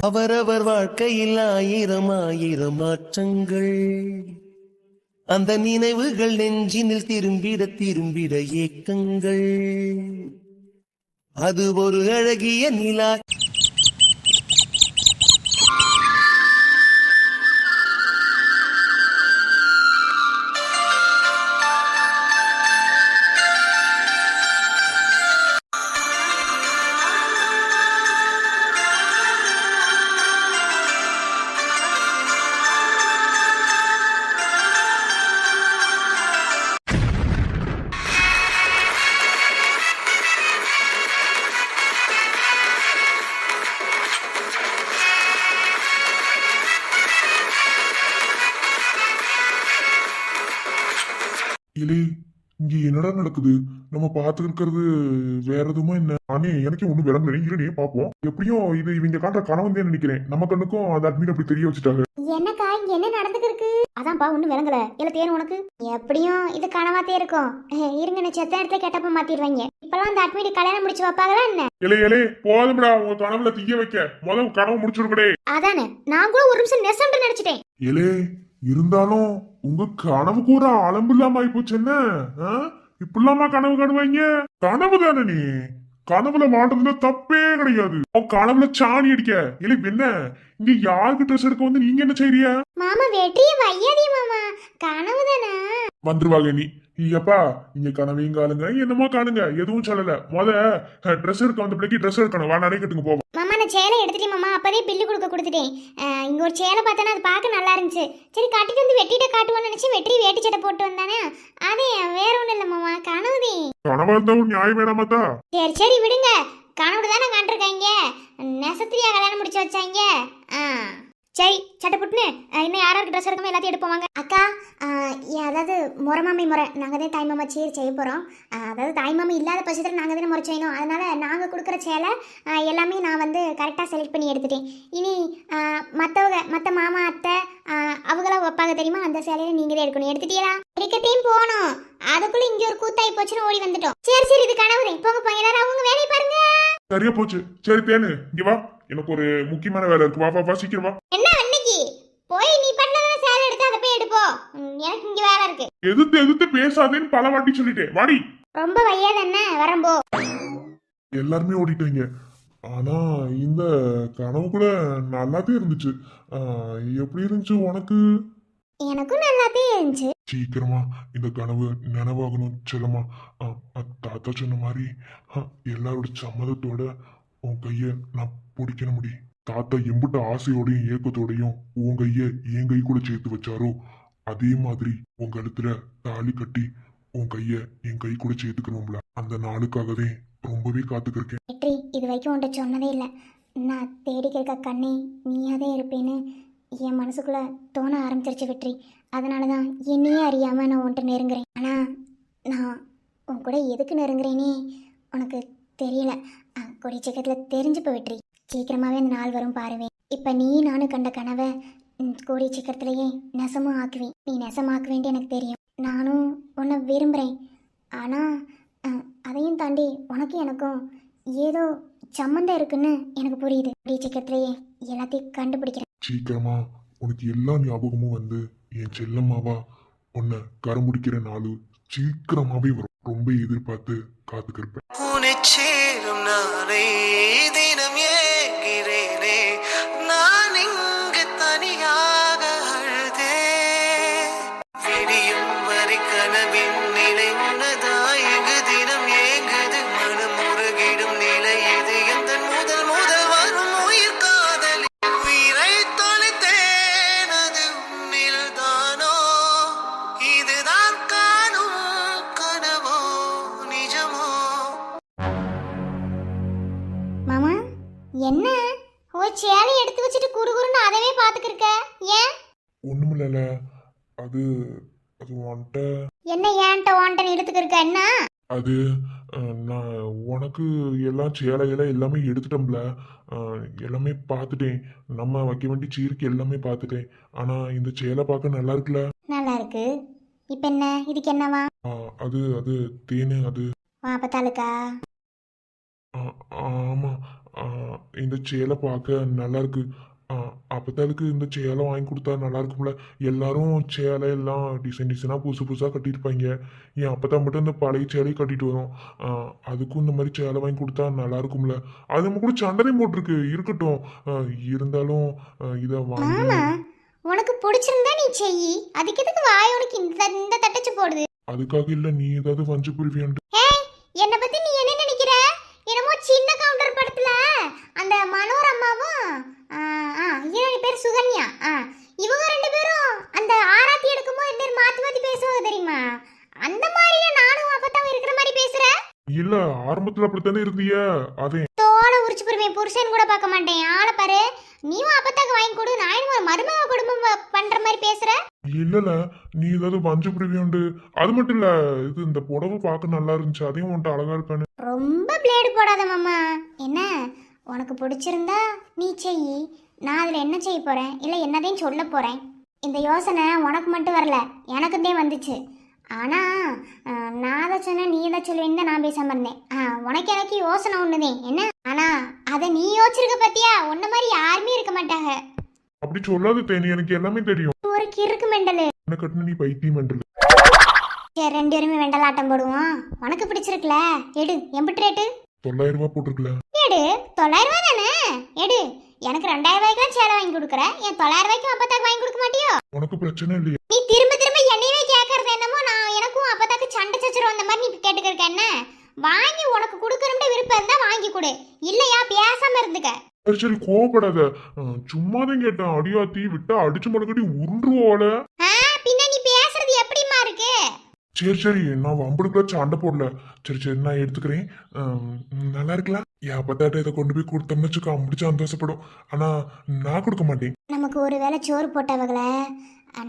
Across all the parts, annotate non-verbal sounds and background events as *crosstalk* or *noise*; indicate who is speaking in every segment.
Speaker 1: அவரவர் வாழ்க்கையில் ஆயிரம் ஆயிரம் மாற்றங்கள் அந்த நினைவுகள் நெஞ்சினில் திரும்பிட திரும்பிட ஏக்கங்கள். அது ஒரு அழகிய நிலா.
Speaker 2: நடக்குது? நம்ம பார்த்து இருக்கிறது வேற எதுவுமா என்ன அண்ணே எனக்கு ஒண்ணும் விளங்கல இருனே பாப்போம் எப்படியும் இது இவங்க காட்டுற கனவு தான் நினைக்கிறேன். நம்ம கண்ணுக்கும் அந்த அட்மிட் அப்படி தெரிய வச்சுட்டாங்க.
Speaker 3: என்னக்கா இங்க என்ன நடந்துருக்கு அதான்ப்பா ஒன்றும் விளங்கல. இல்ல தேன் உனக்கு? எப்படியும் இது கனவாத்தே இருக்கும். இருங்க நான் செத்த இடத்துல கேட்டப்ப மாத்திடுவாங்க. இப்பெல்லாம் அந்த அட்மிட் கல்யாணம் முடிச்சு வைப்பாங்களா என்ன?
Speaker 2: இலே இலே போதும்டா உங்க கனவுல தீய வைக்க. முதல் கனவு முடிச்சிருக்கடே
Speaker 3: அதானே நான் கூட ஒரு நிமிஷம் நெசம்னு நினைச்சிட்டேன்.
Speaker 2: இலே இருந்தாலும் உங்க கனவு கூட அளம்பு இல்லாம ஆயிப்போச்சு என்ன? இப்படிலாமா கனவு காணுவாங்க கனவு தானே நீ. கனவுல மாட்டதுல தப்பே கிடையாது. உன் கனவுல சாணி அடிக்க. இல்ல என்ன இங்க யாருக்கு ட்ரெஸ் எடுக்க வந்து நீங்க என்ன செய்யறியா
Speaker 3: மாமா வெற்றிய வையாதே மாமா. கனவு
Speaker 2: வந்துருவாங்க நீ ஐயப்பா இங்க கனவையும் காணுங்க. என்னமோ காணுங்க. எதுவும் சொல்லல. முத ட்ரெஸ் எடுக்க வந்த பிள்ளைக்கு ட்ரெஸ் எடுக்கணும். வா நடை கட்டுங்க போவோம்.
Speaker 3: மாமா நான் சேலை எடுத்துட்டேன் மாமா. அப்பதே பில்லு கொடுக்க கொடுத்துட்டேன். இங்க ஒரு சேலை பார்த்தேன்னா அது பார்க்க நல்லா இருந்துச்சு. சரி கட்டிட்டு வந்து வெட்டிட்ட காட்டுவோன்னு நினைச்சு வெற்றி வேட்டி சட்டை போட்டு வந்தானே. அதே வேற ஒண்ணும் இல்ல மாமா. கனவுதே.
Speaker 2: கனவா இருந்தா ஒரு நியாயம் வேணாமாத்தா
Speaker 3: சரி சரி விடுங்க. கனவுல தானே கண்டிருக்காங்க நெசத்திரியா கல்யாணம் முடிச்சு வச்சாங்க. ஆ. சரி சட்டை புட்டுன்னு அஹ், இன்னும் யாராருக்கு ட்ரெஸ் எடுக்கணும் எல்லாத்தையும் எடுப்போம் வாங்க. அக்கா ஏ, அதாவது முறமாமை முறை நாங்கள் தான் தாய்மாமா சீர் செய்ய போகிறோம் அதாவது தாய்மாமி இல்லாத பட்சத்தில் நாங்கள் தானே முறை செய்யணும். அதனால் நாங்கள் கொடுக்குற சேலை எல்லாமே நான் வந்து கரெக்டாக செலக்ட் பண்ணி எடுத்துட்டேன். இனி மற்றவங்க மற்ற மாமா அத்தை அவங்களாம் வைப்பாங்க தெரியுமா? அந்த சேலையில நீங்கள் தான் எடுக்கணும். எடுத்துட்டீங்களா? எடுக்கத்தையும் போகணும் அதுக்குள்ளே இங்கே ஒரு கூத்தாய் போச்சுன்னு ஓடி வந்துட்டோம். சரி சரி இது கனவு போங்க போங்க எல்லாரும் அவங்க வேலையை பாருங்க.
Speaker 2: சரியா போச்சு. சரி தேனு இங்க வா. எனக்கு ஒரு முக்கியமான வேலை இருக்கு. வா வா வா சீக்கிரம் வா.
Speaker 3: என்ன அன்னைக்கு? போய் நீ பண்ணதான சேலை எடுத்து அதை போய் எடுப்போம் ம், எனக்கு இங்க வேலை இருக்கு.
Speaker 2: எதிர்த்து எதிர்த்து பேசாதேன்னு பல வாட்டி சொல்லிட்டேன். வாடி.
Speaker 3: ரொம்ப வையாத என்ன? வரம்போ
Speaker 2: எல்லாருமே ஓடிட்டாங்க. ஆனா இந்த கனவு கூட நல்லாதான் இருந்துச்சு. ஆஹ், எப்படி இருந்துச்சு உனக்கு?
Speaker 3: எனக்கும் நல்லாத்தே இருந்துச்சு.
Speaker 2: சீக்கிரமா இந்த கனவு நினைவாகணும் செல்லமா ஆஹ், அஹ், தாத்தா சொன்ன மாதிரி ஆஹ், எல்லாரோட சம்மதத்தோட உன் கைய நான் பிடிக்கணும் முடி. தாத்தா எம்பிட்ட ஆசையோடையும் ஏக்கத்தோடையும் உன் கைய என் கை கூட சேர்த்து வச்சாரோ அதே மாதிரி உன் கழுத்துல தாலி கட்டி உன் கைய என் கை கூட சேர்த்துக்கணும்ல. அந்த நாளுக்காகவே ரொம்பவே காத்துக்கிருக்கேன்.
Speaker 3: வெற்றி இது வரைக்கும் உன்ட்ட சொன்னதே இல்லை. நான் தேடி கேட்க கண்ணே நீயாதே இருப்பேன்னு என் மனசுக்குள்ள தோண ஆரம்பிச்சிருச்சு வெற்றி. அதனால தான் என்னையே அறியாம நான் உன்ட்ட நெருங்குறேன். ஆனா நான் உன் கூட எதுக்கு நெருங்குறேனே? உனக்கு தெரியல. கொடி சீக்கிரத்தில் தெரிஞ்சு போயிட்டு சீக்கிரமாகவே அந்த நாள் வரும் பாருவேன் இப்போ நீ நானும் கண்ட கனவை கோடி கூடிய சீக்கிரத்திலேயே நெசமும் ஆக்குவேன். நீ நெசமாக்குவேன்ட்டு எனக்கு தெரியும். நானும் உன்னை விரும்புகிறேன் ஆனால் அதையும் தாண்டி உனக்கு எனக்கும் ஏதோ சம்மந்தம் இருக்குன்னு எனக்கு புரியுது. கோடி சீக்கிரத்திலேயே எல்லாத்தையும் கண்டுபிடிக்கிறேன்.
Speaker 2: சீக்கிரமா உனக்கு எல்லா ஞாபகமும் வந்து என் செல்லம்மாவா உன்னை கரமுடிக்கிற நாள் சீக்கிரமாகவே வரும். ரொம்ப எதிர்பார்த்து காத்துக்கிருப்பேன்
Speaker 3: believe.
Speaker 2: ஒண்ணுமில்லல அது அது வந்துட்ட
Speaker 3: என்ன ஏன்ட்ட ஓன்ட்ட இழுத்துக்கு இருக்க? என்ன?
Speaker 2: அது அஹ், நான் உனக்கு எல்லாம் சேலையெல்லாம் எல்லாமே எடுத்துட்டோம்ல அஹ், எல்லாமே பார்த்துட்டேன் நம்ம வைக்க வேண்டிய சீருக்கு எல்லாமே பார்த்துட்டேன் ஆனா இந்த சேலை பார்க்க நல்லா இருக்குல்ல?
Speaker 3: நல்லா இருக்கு. இப்போ என்ன? இதுக்கு என்னவா?
Speaker 2: அஹ், அது அது தேனு அது.
Speaker 3: வா
Speaker 2: ஆமா. ஆ, இந்த சேலை பார்க்க நல்லா இருக்கு. ஆ, அப்பத்தாளுக்கு இந்த சேலை வாங்கி கொடுத்தா நல்லா இருக்கும்ல. எல்லாரும் சேலை எல்லாம் டிசைன் டிசைனாக புதுசு புதுசாக கட்டியிருப்பாங்க. என் அப்பத்தா மட்டும் இந்த பழைய சேலையை கட்டிட்டு வரும். அதுக்கும் இந்த மாதிரி சேலை வாங்கி கொடுத்தா நல்லா இருக்கும்ல. அது நம்ம கூட சண்டனையும் போட்டிருக்கு. இருக்கட்டும். இருந்தாலும் இதை வாங்கி
Speaker 3: உனக்கு பிடிச்சிருந்தா நீ செய் அதுக்கு எதுக்கு வாய் உனக்கு இந்த இந்த தட்டச்சு போடுது?
Speaker 2: அதுக்காக இல்லை நீ ஏதாவது வஞ்சு புரிவியான்ட்டு
Speaker 3: ஏய் என்னை பத்தி நீ என்ன நினைக்கிற? என்னமோ சின்ன கவுண்டர் படத்துல அந்த மனோரமாவும் ஹீரோனி பேர் சுகன்யா? ஆ, இவங்க ரெண்டு பேரும் அந்த ஆராத்தி எடுக்கும்போது ரெண்டு பேரும் மாத்தி மாத்தி பேசுவாங்க தெரியுமா? அந்த மாதிரில நானும் அப்பத்தாவும் இருக்கிற மாதிரி பேசுற?
Speaker 2: இல்ல ஆரம்பத்துல அப்படித்தானே இருந்திய? அதே.
Speaker 3: தோலை உரிச்சு போருவேன் புருஷன் கூட பார்க்க மாட்டேன். ஆளை பாரு நீயும் அப்பத்தாக்கு வாங்கி கொடு நான் என்னமோ மருமக குடும்பம் பண்ற மாதிரி பேசுற?
Speaker 2: இல்லல நீ ஏதாவது வஞ்சு புரிவியாண்டு அது மட்டும் இல்ல இது இந்த புடவை பார்க்க நல்லா இருந்துச்சு. அதையும் உன்ட்ட அழகா இருக்கானு
Speaker 3: ரொம்ப பிளேடு போடாத மாமா. உனக்கு பிடிச்சிருந்தா நீ செய். நான் அதில் என்ன செய்ய போகிறேன் இல்லை என்னதையும் சொல்ல போகிறேன் இந்த யோசனை உனக்கு மட்டும் வரல எனக்குந்தே வந்துச்சு. ஆனால் நான் அதை சொன்னேன் நீ தான் சொல்லுவேன்னு நான் பேசாம இருந்தேன். ஆ, உனக்கு எனக்கு யோசனை ஒன்றுதே என்ன? ஆனால் அதை நீ யோசிச்சிருக்க பத்தியா? உன்ன மாதிரி யாருமே இருக்க மாட்டாங்க.
Speaker 2: அப்படி சொல்லாத தேனி எனக்கு எல்லாமே தெரியும்.
Speaker 3: ஒரு கிறுக்கு மெண்டலு.
Speaker 2: என்ன கட்டின நீ பைத்தியம் என்றல
Speaker 3: சரி ரெண்டு பேருமே வெண்டலாட்டம் போடுவோம். உனக்கு பிடிச்சிருக்குல? எடு எம்பிட்டு ரேட்டு.
Speaker 2: தொள்ளாயிரம் ரூபாய் போட்டிருக்கல?
Speaker 3: எடு தொள்ளாயிரம் தானே? எடு எனக்கு ரெண்டாயிரம் ரூபாய்க்கு சேலை வாங்கி கொடுக்குற. என் தொள்ளாயிரம் ரூபாய்க்கு அப்பத்தாக்கு வாங்கி கொடுக்க மாட்டியோ?
Speaker 2: உனக்கு பிரச்சனை இல்லையா.
Speaker 3: நீ திரும்ப திரும்ப என்னையவே கேட்கறது என்னமோ நான் எனக்கும் அப்பத்தாக்கு சண்டை சச்சரவு அந்த மாதிரி நீ கேட்டுக்கிருக்க என்ன? வாங்கி உனக்கு கொடுக்கணும்னு விருப்பம் இருந்தா வாங்கி கொடு. இல்லையா பேசாம இருந்துக்க.
Speaker 2: சரி சரி கோவப்படாத. அஹ், சும்மாதான் கேட்டேன். அடியாத்தி விட்டா அடிச்சு மடக்கடி உருண்டுவோல
Speaker 3: ஆ பின்ன நீ பேசுறது எப்படிமா இருக்கு
Speaker 2: சரி சரி நான் வம்புடுக்கல சண்டை போடல. சரி சரி நான் எடுத்துக்கிறேன். நல்லா இருக்கலாம் என் இதை கொண்டு போய் கொடுத்தோம்னு வச்சுக்கோ முடிச்சு சந்தோஷப்படும். ஆனா நான் கொடுக்க மாட்டேன்.
Speaker 3: நமக்கு ஒரு வேளை சோறு போட்டவங்கள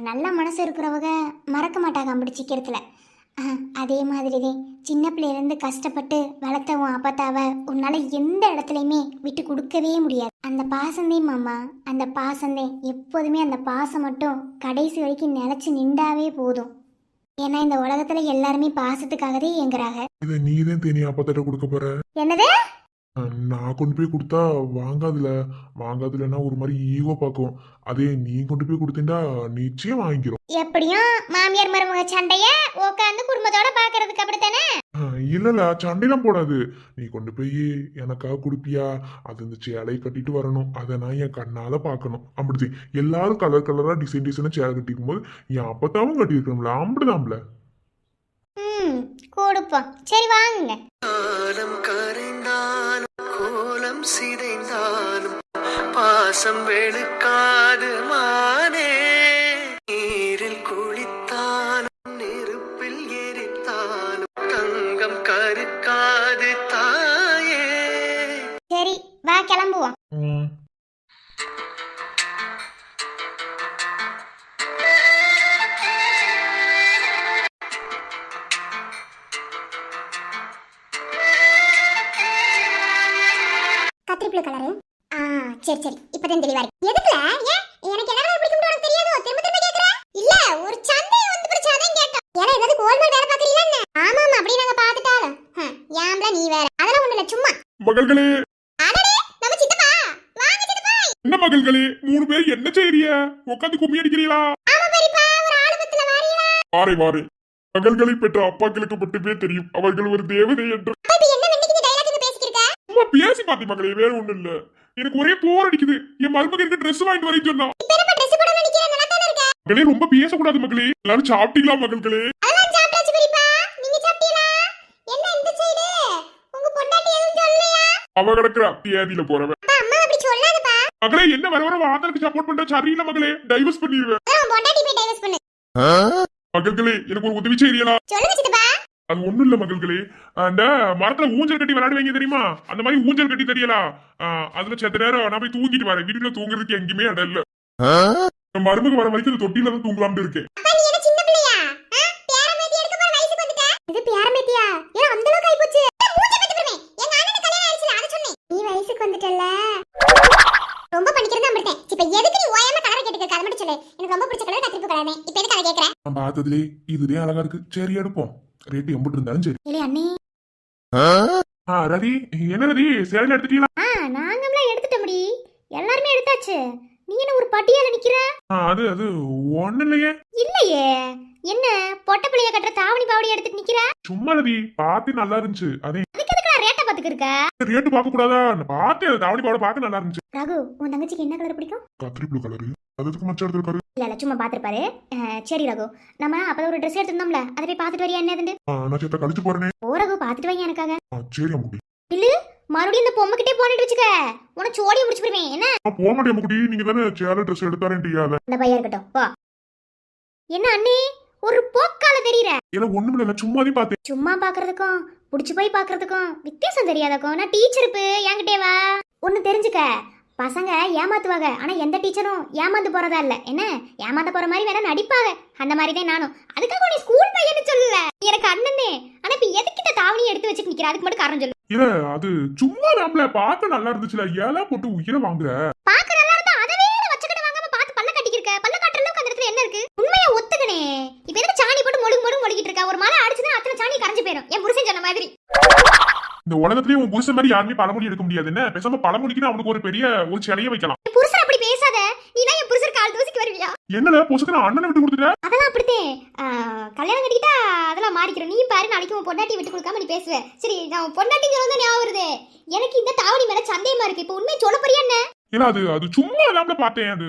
Speaker 3: நல்ல மனசு இருக்கிறவங்க மறக்க மாட்டாங்க அப்படி அதே மாதிரி தான் சின்ன பிள்ளையிலேருந்து கஷ்டப்பட்டு வளர்த்த உன் அப்பத்தாவ உன்னால் எந்த இடத்துலையுமே விட்டு கொடுக்கவே முடியாது. அந்த பாசந்தே மாமா அந்த பாசந்தே எப்போதுமே அந்த பாசம் மட்டும் கடைசி வரைக்கும் நிலச்சி நின்றாவே போதும். ஏன்னா இந்த உலகத்துல எல்லாருமே பாசத்துக்காகவே இயங்குறாங்க.
Speaker 2: இதை நீ தான் தேனி அப்பத்தாட்ட கொடுக்க போற?
Speaker 3: என்னது?
Speaker 2: நான் கொண்டு போய் கொடுத்தா வாங்காதுல. வாங்காதுலன்னா ஒரு மாதிரி ஈகோ பார்க்கும். அதே நீ கொண்டு போய் கொடுத்தீண்டா நிச்சயம் வாங்கிக்கிறோம்.
Speaker 3: எப்படியும் மாமியார் மருமக சண்டைய உட்காந்து குடும்பத்தோட பாக்குறதுக்கு அப்படித்தானே?
Speaker 2: இல்லல சண்டைலாம் போடாது. நீ கொண்டு போய் எனக்காக கொடுப்பியா? அது இந்த சேலையை கட்டிட்டு வரணும். அதை நான் என் கண்ணால பார்க்கணும். அப்படி எல்லாரும் கலர் கலரா டிசைன் டிசைனா சேலை கட்டிருக்கும் போது என் அப்பத்தாவும் கட்டியிருக்கணும்ல. அப்படிதான்ல.
Speaker 3: ம் கொடுப்போம் சரி வாங்குங்க.
Speaker 1: காலம் கரைந்தாலும் கோலம் சிதைந்தாலும் பாசம் வெளுக்காது மானே. கருக்காது தாயே.
Speaker 2: மகள்களே. என்ன மகள்களே மூணு பேர் என்ன செய்யறிய உட்காந்து கும்மி அடிக்கிறீங்களா? வாரை வாரை. மகள்களை பெற்ற அப்பாக்களுக்கு மட்டுமே தெரியும். அவர்கள் ஒரு தேவதை என்று. சும்மா பேசி பார்த்தேன் மகளே வேற ஒண்ணும் இல்ல. எனக்கு ஒரே போர் அடிக்குது. என் மருமகனுக்கு ட்ரெஸ் வாங்கிட்டு வரேன்னு
Speaker 3: இருக்க?
Speaker 2: மகளே ரொம்ப பேசக்கூடாது மகளே. எல்லாரும் சாப்பிட்டீங்களா மகள்களே
Speaker 3: அதெல்லாம் சாப்பிட்டாச்சு பெரியப்பா நீங்க சாப்பிட்டீங்களா என்ன இந்த சைடு உங்க பொண்டாட்டி எதுவும் சொல்லலையா
Speaker 2: அவ கிடக்குற.
Speaker 3: அப்படி சொல்லாதப்பா.
Speaker 2: மகளே என்ன வர வர வாதனுக்கு சப்போர்ட் பண்ற? சரியில்லை மகளே டைவர்ஸ் பண்ணிடுவேன்
Speaker 3: அதான் உன் பொண்டாட்டி போய் டைவர்ஸ் பண்ணு.
Speaker 2: மகள்களே எனக்கு ஒரு உதவி செய்யறீங்களா
Speaker 3: சொல்லுங்க சித்தப்பா.
Speaker 2: அது ஒண்ணும் இல்ல மகள்களே. அந்த மரத்துல ஊஞ்சல் கட்டி விளையாடுவீங்க தெரியுமா? அந்த மாதிரி ஊஞ்சல் கட்டி தெரியலா? அதுல செத்த நேரம் நான் போய் தூங்கிட்டு வரேன். வீட்டுல தூங்குறதுக்கு எங்கேயுமே இடம் இல்ல. மருமக வர வரைக்கும் தொட்டில தான் தூங்கலாம்னு இருக்கேன்
Speaker 3: அப்பா நீ என்ன சின்ன பிள்ளையா ஆ? பேரம்பேத்தி எடுக்க போற வயசுக்கு வந்துட்ட இது பேரம்பேத்தியா ஏன் அந்த அளவுக்கு ஆயிப்போச்சு ஏன் மூஞ்ச பத்தி போடுவேன் எங்க அண்ணனுக்கு கல்யாணம் ஆயிடுச்சுல அத சொன்னேன் நீ வயசுக்கு வந்துட்டல்ல ரொம்ப பண்ணிக்கிறதா அமிர்தேன் இப்ப எதுக்கு நீ ஓயாம கலரை கேட்டுக்க அது மட்டும் சொல்லு. எனக்கு ரொம்ப பிடிச்ச கலர் கத்திரிப்பு கலர் இப்ப எதுக்கு அதை கேக்குற?
Speaker 2: நான் பார்த்ததுலே இதுவே அழகா இருக்கு. சரி எடுப்போம். ரேட்டு எம்பிட்டு இருந்தாலும் சரி.
Speaker 3: இல்லையா அண்ணே.
Speaker 2: ஆ? ரதி என்ன ரதி? சேலையில எடுத்துட்டீங்களா?
Speaker 3: ஆ நாங்களாம் எடுத்துட்ட முடி எல்லாருமே எடுத்தாச்சு. நீ என்ன ஒரு பட்டியால நிக்கிற?
Speaker 2: ஆ, அது அது ஒண்ணு இல்லையே.
Speaker 3: இல்லையே. என்ன பொட்டை பிள்ளைய கட்டுற தாவணி பாவடி எடுத்துட்டு நிக்கிற?
Speaker 2: சும்மா ரதி பார்த்து நல்லா இருந்துச்சு. அதே
Speaker 3: அதுக்கு எதுக்கு நான் ரேட்டை பாத்துக்க இருக்க
Speaker 2: ரேட்டு பார்க்க கூடாதா பார்த்து தாவணி பாவட பார்க்க நல்லா இருந்துச்சு.
Speaker 3: ரகு உன் தங்கச்சிக்கு என்ன கலர் பிடிக்கும்?
Speaker 2: கத்திரி ப்ளூ கலரு அதுக்கு மச்சம் எடுத்துருக்காரு?
Speaker 3: இல்ல இல்ல சும்மா பாத்துருப்பாரு சரி ரகு. நம்ம அப்ப ஒரு ட்ரெஸ் எடுத்திருந்தோம்ல. அதை போய் பாத்துட்டு வரியா என்னதுண்டு
Speaker 2: நான் சேத்த கழிச்சு போறேனே.
Speaker 3: ஓ ரகு பாத்துட்டு வைங்க எனக்காக.
Speaker 2: சரி அம்முக்குட்டி
Speaker 3: மறுபடியும் இந்த பொம்மை கிட்டே போனிட்டு வச்சுக்க. உனக்கு சோடியை முடிச்சு போடுவேன் என்ன?
Speaker 2: போக மாட்டேன் அம்முக்குட்டி நீங்க தானே சேலை ட்ரெஸ் எடுத்தாரேன்ட்டியா
Speaker 3: அந்த பையன் இருக்கட்டும் என்ன அண்ணே? ஒரு போக்கால தெரியற?
Speaker 2: இல்ல ஒண்ணும் இல்ல சும்மாதையும் பார்த்தேன்
Speaker 3: சும்மா பாக்குறதுக்கும் புடிச்சு போய் பாக்குறதுக்கும் வித்தியாசம் தெரியாதக்கும் நான் டீச்சருப்பு என்கிட்டே வா. ஒன்னு தெரிஞ்சுக்க. பசங்க ஏமாத்துவாங்க. ஆனா எந்த டீச்சரும் ஏமாந்து போறதா இல்ல. என்ன? ஏமாந்து போற மாதிரி வேணா நடிப்பாங்க. அந்த மாதிரி தான் நானும். அதுக்காக நீ ஸ்கூல் பையன்னு சொல்லல எனக்கு அண்ணனே. ஆனா இப்ப எதுக்கு இந்த தாவணி எடுத்து வச்சுட்டு நிக்கிற? அதுக்கு மட்டும் காரணம் சொல்லு.
Speaker 2: இல்ல அது சும்மா நம்மள பார்க்க நல்லா இருந்துச்சுல. ஏலா போட்டு உயிரை வாங்குற
Speaker 3: பாக்க நல்லா இருந்தா அதவே வச்சுக்கிட்டு வாங்காம பார்த்து பல்ல கட்டிக்கிருக்க பல்ல காட்டுற அளவுக்கு அந்த இடத்துல என்ன இருக்கு உண்மையை ஒத்துக்கனே இப்ப எதுக்கு சாணி போட்டு மொழுகு மொழுகு மொழிகிட்டு இருக்க ஒரு மழை அடிச்சுன்னா கரைஞ்சு போயிடும் என் புருஷன் சொன்ன மாதிரி.
Speaker 2: இந்த உலகத்திலேயே உன் புருஷன் மாதிரி யாருமே பழமொழி எடுக்க முடியாது. என்ன? பேசாம பழமொழிக்கு அவனுக்கு ஒரு பெரிய ஒரு சிலைய வைக்கலாம்.
Speaker 3: என் புருஷன் அப்படி பேசாத. நீனா என் புருஷன் கால் தூசிக்கு வருவியா?
Speaker 2: என்னடா நான் அண்ணனை விட்டு கொடுத்துட்ட
Speaker 3: அதெல்லாம் அப்படித்தேன் ஆ, கல்யாணம் கட்டிக்கிட்டா அதெல்லாம் மாறிக்கிறோம் நீ பாரு நாளைக்கு உன் பொண்டாட்டி விட்டு கொடுக்காம நீ பேசுவ. சரி நான் உன் பொண்டாட்டி தான் ஞாபகம் வருது. எனக்கு இந்த தாவணி மேல சந்தேகமா இருக்கு. இப்போ உண்மை சொல்ல போறியா என்ன?
Speaker 2: இல்ல அது அது சும்மா நம்மள பார்த்தேன். அது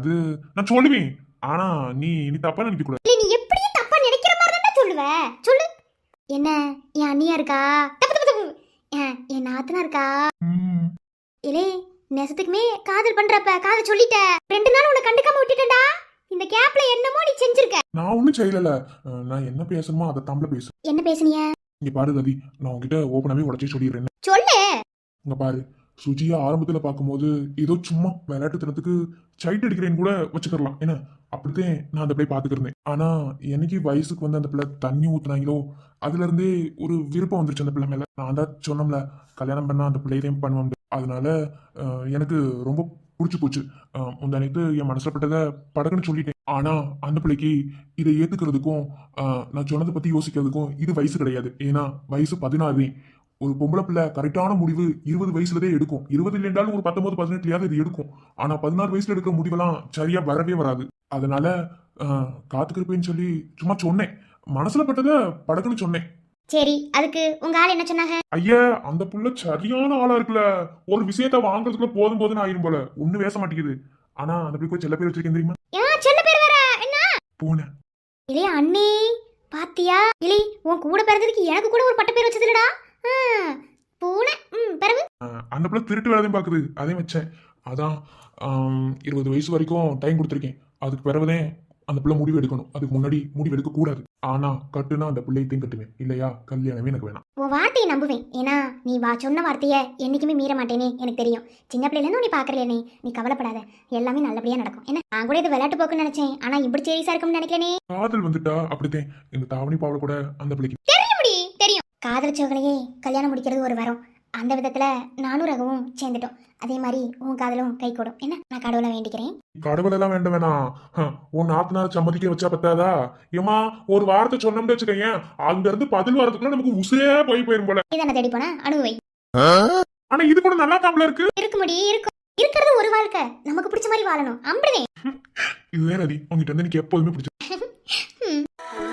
Speaker 2: அது நான் சொல்லுவேன். ஆனா நீ நீ தப்பா நினைக்க கூடாது.
Speaker 3: இல்ல நீ எப்படியும் தப்பா நினைக்கிற மாதிரி தானே சொல்லுவ? சொல்லு. என்ன? என் அண்ணியா இருக்கா? தப்பு தப்பு தப்பு. என் நாத்தனா இருக்கா? இலே நெசத்துக்குமே காதல் பண்றப்ப காதல் சொல்லிட்ட. ரெண்டு நாள் உன்னை கண்டுக்காம விட்டுட்டேன்டா. இந்த கேப்ல என்னமோ நீ செஞ்சிருக்க.
Speaker 2: நான் ஒண்ணும் செய்யல நான் என்ன பேசணுமோ அதை தமிழ்ல பேசு.
Speaker 3: என்ன பேசுனிய?
Speaker 2: இங்க பாரு ரதி நான் உன்கிட்ட ஓப்பனாவே உடச்சி சொல்லிடுறேன்
Speaker 3: சொல்லு.
Speaker 2: இங்க பாரு. சுஜியா ஆரம்பத்தில் பார்க்கும்போது ஏதோ சும்மா விளையாட்டுத்தனத்துக்கு சைட் அடிக்கிறேன்னு கூட வச்சுக்கலாம் என்ன? அப்படித்தான் நான் அந்த பிள்ளை பார்த்துக்கிருந்தேன் ஆனால் என்னைக்கு வயசுக்கு வந்து அந்த பிள்ளை தண்ணி ஊற்றுனாங்களோ அதுலேருந்தே ஒரு விருப்பம் வந்துருச்சு அந்த பிள்ளை மேலே. நான் தான் சொன்னோம்ல கல்யாணம் பண்ணால் அந்த பிள்ளையதையும் பண்ணுவோம் அதனால எனக்கு ரொம்ப பிடிச்சி போச்சு. அஹ், முந்தானத்து என் மனசில் பட்டதை படக்குன்னு சொல்லிட்டேன். ஆனால் அந்த பிள்ளைக்கு இதை ஏற்றுக்கிறதுக்கும் நான் சொன்னதை பற்றி யோசிக்கிறதுக்கும் இது வயசு கிடையாது. ஏன்னா வயசு பதினாறு ஒரு பொம்பளை பிள்ளை கரெக்டான முடிவு இருபது வயசுலதே எடுக்கும். இருபது இல்லைன்றாலும் ஒரு பத்தொன்பது பதினெட்டுலயாவது இது எடுக்கும். ஆனா பதினாறு வயசுல எடுக்கிற முடிவெல்லாம் சரியா வரவே வராது. அதனால காத்துக்கிருப்பேன்னு சொல்லி சும்மா சொன்னேன். மனசுல பட்டதை படக்குன்னு சொன்னேன்.
Speaker 3: சரி அதுக்கு உங்க ஆள் என்ன சொன்னாங்க?
Speaker 2: ஐயா அந்த புள்ள சரியான ஆளா இருக்குல்ல. ஒரு விஷயத்த வாங்குறதுக்குள்ள போதும் போதும்னு ஆயிரும் போல. ஒண்ணு பேச மாட்டேங்குது. ஆனா அந்த பிள்ளை செல்ல பேர் வச்சிருக்கேன் தெரியுமா?
Speaker 3: ஏன் செல்ல பேர் வேற என்ன?
Speaker 2: பூனை.
Speaker 3: இல்லையே அண்ணே பாத்தியா? இல்லை உன் கூட பிறந்ததுக்கு எனக்கு கூட ஒரு பட்ட பேர் வச்சதுலடா பூனை ம் பிறகு?
Speaker 2: அந்த பிள்ளை திருட்டு வேலையும் பாக்குது. அதையும் வச்சேன். அதான் இருபது வயசு வரைக்கும் டைம் கொடுத்துருக்கேன். அதுக்கு பிறகுதான் அந்த பிள்ளை முடிவு எடுக்கணும். அதுக்கு முன்னாடி முடிவு எடுக்க கூடாது. ஆனா கட்டுனா அந்த பிள்ளையத்தையும் கட்டுவேன். இல்லையா? கல்யாணமே எனக்கு வேணாம்.
Speaker 3: உன் வார்த்தையை நம்புவேன். ஏன்னா நீ வா சொன்ன வார்த்தையை என்னைக்குமே மீற மாட்டேனே எனக்கு தெரியும். சின்ன பிள்ளைலேருந்து நீ பார்க்கலையே நீ கவலைப்படாத. எல்லாமே நல்லபடியா நடக்கும். என்ன? நான் கூட இது விளையாட்டு போக்குன்னு நினைச்சேன். ஆனா இப்படி சீரியஸா இருக்கும்னு நினைக்கிறேனே.
Speaker 2: காதல் வந்துட்டா அப்படித்தான். இந்த தாவணி பாவட கூட அந்த பிள்ளைக்கு
Speaker 3: காதலிச்சவங்களையே கல்யாணம் முடிக்கிறது ஒரு வரம். அந்த விதத்துல நானும் ரகவும் சேர்ந்துட்டோம். அதே மாதிரி உன் காதலும் கை கூடும். என்ன? நான் கடவுளை வேண்டிக்கிறேன்.
Speaker 2: கடவுள் எல்லாம் வேண்டாம் வேணாம் ஹம், உன் நாத்தனார் சம்மதிக்க வச்சா பத்தாதா? ஏமா ஒரு வார்த்தை சொன்னோம்னு வச்சுக்கோங்க அங்க இருந்து பதில் வாரத்துக்குள்ள நமக்கு உசுரே போய் போயிரும் போல.
Speaker 3: இதான தேடி போனா அணுவை
Speaker 2: ஆனா இது கூட நல்லா தாம்பல இருக்கு.
Speaker 3: இருக்க முடியும் இருக்கும் இருக்கிறது ஒரு வாழ்க்கை. நமக்கு பிடிச்ச மாதிரி வாழணும். அம்புதே *laughs*
Speaker 2: இதுதான் நதி உங்ககிட்ட இருந்து எனக்கு எப்போதுமே பிடிச்சது *laughs*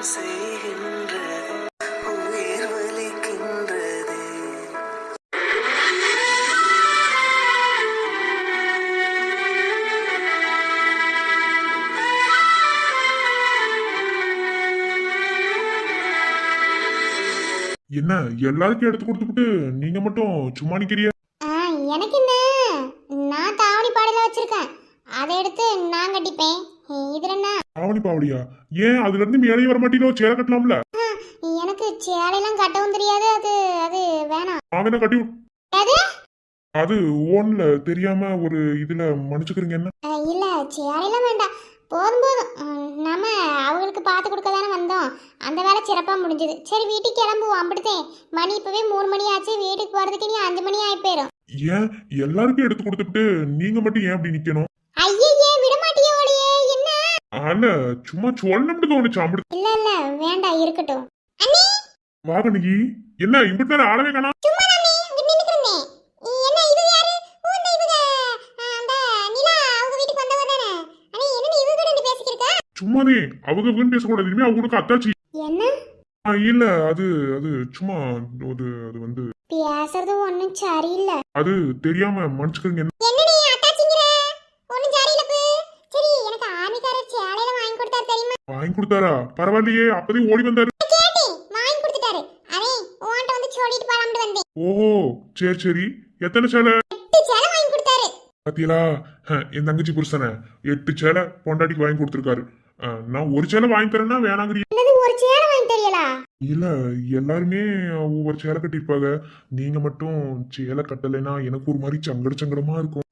Speaker 2: என்ன எல்லாருக்கும் எடுத்து கொடுத்துட்டு நீங்க மட்டும் சும்மா நிக்கிறிய
Speaker 3: எனக்கு என்ன நான் தாவணி பாடையில வச்சிருக்கேன் அதை எடுத்து நான் கட்டிப்பேன் இதுல என்ன
Speaker 2: தாவணி பாவடியா ஏன்? அதுல இருந்து மேலேயே வர மாட்டீங்களோ சேலை கட்டலாம்ல.
Speaker 3: எனக்கு சேலையெல்லாம் கட்டவும் தெரியாது. அது அது வேணாம்.
Speaker 2: நான் வேணா கட்டி
Speaker 3: அது
Speaker 2: அது ஓன்ல தெரியாம ஒரு இதுல மன்னிச்சுக்கிறீங்க என்ன?
Speaker 3: இல்ல சேலையெல்லாம் வேண்டாம். போதும் போதும் நம்ம அவங்களுக்கு பார்த்து கொடுக்க தானே வந்தோம். அந்த வேலை சிறப்பாக முடிஞ்சுது. சரி வீட்டுக்கு கிளம்புவோம். அப்படித்தேன் மணி இப்போவே மூணு மணி ஆச்சு. வீட்டுக்கு போகிறதுக்கு நீ அஞ்சு மணி ஆகி போயிடும்
Speaker 2: ஏன்? எல்லாருக்கும் எடுத்து கொடுத்துட்டு நீங்க மட்டும் ஏன் அப்படி நிக்கணும்?
Speaker 3: ஐயே விட மாட்டியோடையே
Speaker 2: அல்ல சும்மா சொல்லணும்னு தோணுச்சு அப்படி
Speaker 3: இல்ல இல்ல வேண்டாம் இருக்கட்டும். அண்ணே!
Speaker 2: என்ன இப்படி நேரம் ஆளவே காணா
Speaker 3: சும்மா நானே இங்க நின்னுக்கிறேன். என்ன இது யாரு? ஓ இந்த இவங்க ஆ, அந்த நிலா அவங்க வீட்டுக்கு வந்தவ தானே? அண்ணே என்ன நீ இவங்க ரெண்டு பேசிக்கிருக்க?
Speaker 2: சும்மாதே அவங்க இனிமே அவங்களுக்கு அத்தாச்சி
Speaker 3: என்ன?
Speaker 2: இல்ல அது அது சும்மா அது அது வந்து
Speaker 3: பேசுறது ஒன்றும் சரியில்லை.
Speaker 2: அது தெரியாம மன்னிச்சுக்கங்க என்ன
Speaker 3: என்ன நீ அட்டாச்சிங்கிற ஒன்றும் சரியில்லை பு சரி எனக்கு ஆர்மிக்காரர் சேலையில வாங்கி கொடுத்தாரு தெரியுமா
Speaker 2: வாங்கி கொடுத்தாரா? பரவாயில்லையே அப்பதே ஓடி வந்தாரு. ஓஹோ சரி சரி. எத்தனை சேலை? பாத்தீங்களா என் தங்கச்சி புருஷனை எட்டு சேலை பொண்டாட்டிக்கு வாங்கி கொடுத்துருக்காரு. நான் ஒரு சேலை வாங்கி தரேன்னா
Speaker 3: தெரியலா?
Speaker 2: இல்ல எல்லாருமே ஒவ்வொரு சேலை கட்டியிருப்பாங்க. நீங்க மட்டும் சேலை கட்டலைன்னா எனக்கு ஒரு மாதிரி சங்கட சங்கடமா இருக்கும்.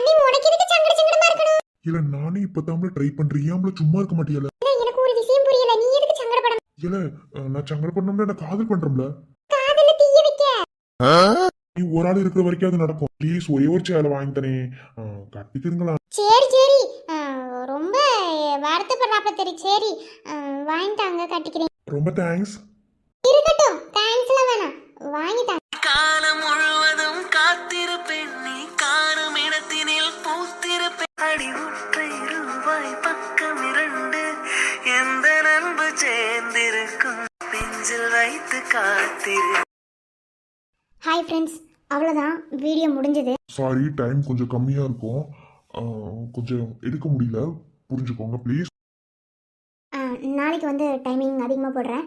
Speaker 2: இல்ல நானே இப்பதாமல ட்ரை பண்றேன். ஏன் சும்மா இருக்க மாட்டியல
Speaker 3: இல்ல, எனக்கு ஒரு விஷயம் புரியல நீ எதுக்கு சங்கடப்படணும்
Speaker 2: இல்ல நான் சங்கடப்படணும்ல நான் காதல் பண்றோம்ல?
Speaker 3: காதல தீய வைக்க.
Speaker 2: நீ ஒரு ஆள் இருக்கிற வரைக்கும் அது நடக்கும். ப்ளீஸ் ஒரே ஒரு சேலை வாங்கி தரே கட்டிக்கிறீங்களா
Speaker 3: சரி சரி. ஆ, ரொம்ப வருத்தப்படுறாப்ப தெரியும் சரி. வாங்கிட்டாங்க கட்டிக்கிறேன்.
Speaker 2: ரொம்ப தேங்க்ஸ்
Speaker 3: இருக்கட்டும். தேங்க்ஸ்லாம் வேணாம். வாங்கிட்டாங்க
Speaker 1: வைத்து காத்திரு.
Speaker 3: ஹாய் ஃப்ரெண்ட்ஸ் அவ்வளோதான் வீடியோ முடிஞ்சது.
Speaker 2: சாரி டைம் கொஞ்சம் கம்மியா இருக்கும். அஹ், கொஞ்சம் எடுக்க முடியல. புரிஞ்சுக்கோங்க ப்ளீஸ்
Speaker 3: நாளைக்கு வந்து டைமிங் அதிகமாக போடுறேன்.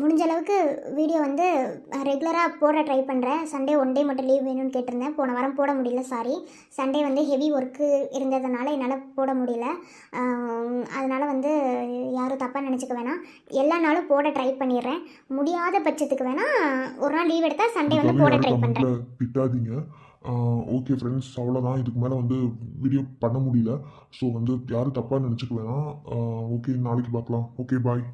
Speaker 3: முடிஞ்ச அளவுக்கு வீடியோ வந்து ரெகுலராக போட ட்ரை பண்ணுறேன் சண்டே ஒன் டே மட்டும் லீவ் வேணும்னு கேட்டிருந்தேன். போன வாரம் போட முடியல சாரி சண்டே வந்து ஹெவி ஒர்க்கு இருந்ததுனால என்னால் போட முடியல. அதனால் வந்து யாரும் தப்பாக நினச்சிக்க வேணாம். எல்லா நாளும் போட ட்ரை பண்ணிடுறேன். முடியாத பட்சத்துக்கு வேணால் ஒரு நாள் லீவ் எடுத்தால் சண்டே வந்து போட ட்ரை பண்ணுறேன்
Speaker 2: திட்டாதீங்க. ஓகே ஃப்ரெண்ட்ஸ் அவ்வளோதான் இதுக்கு மேலே வந்து வீடியோ பண்ண முடியல. ஸோ வந்து யாரும் தப்பாக நினச்சிக்க வேணாம். ஓகே நாளைக்கு பார்க்கலாம். Okay bye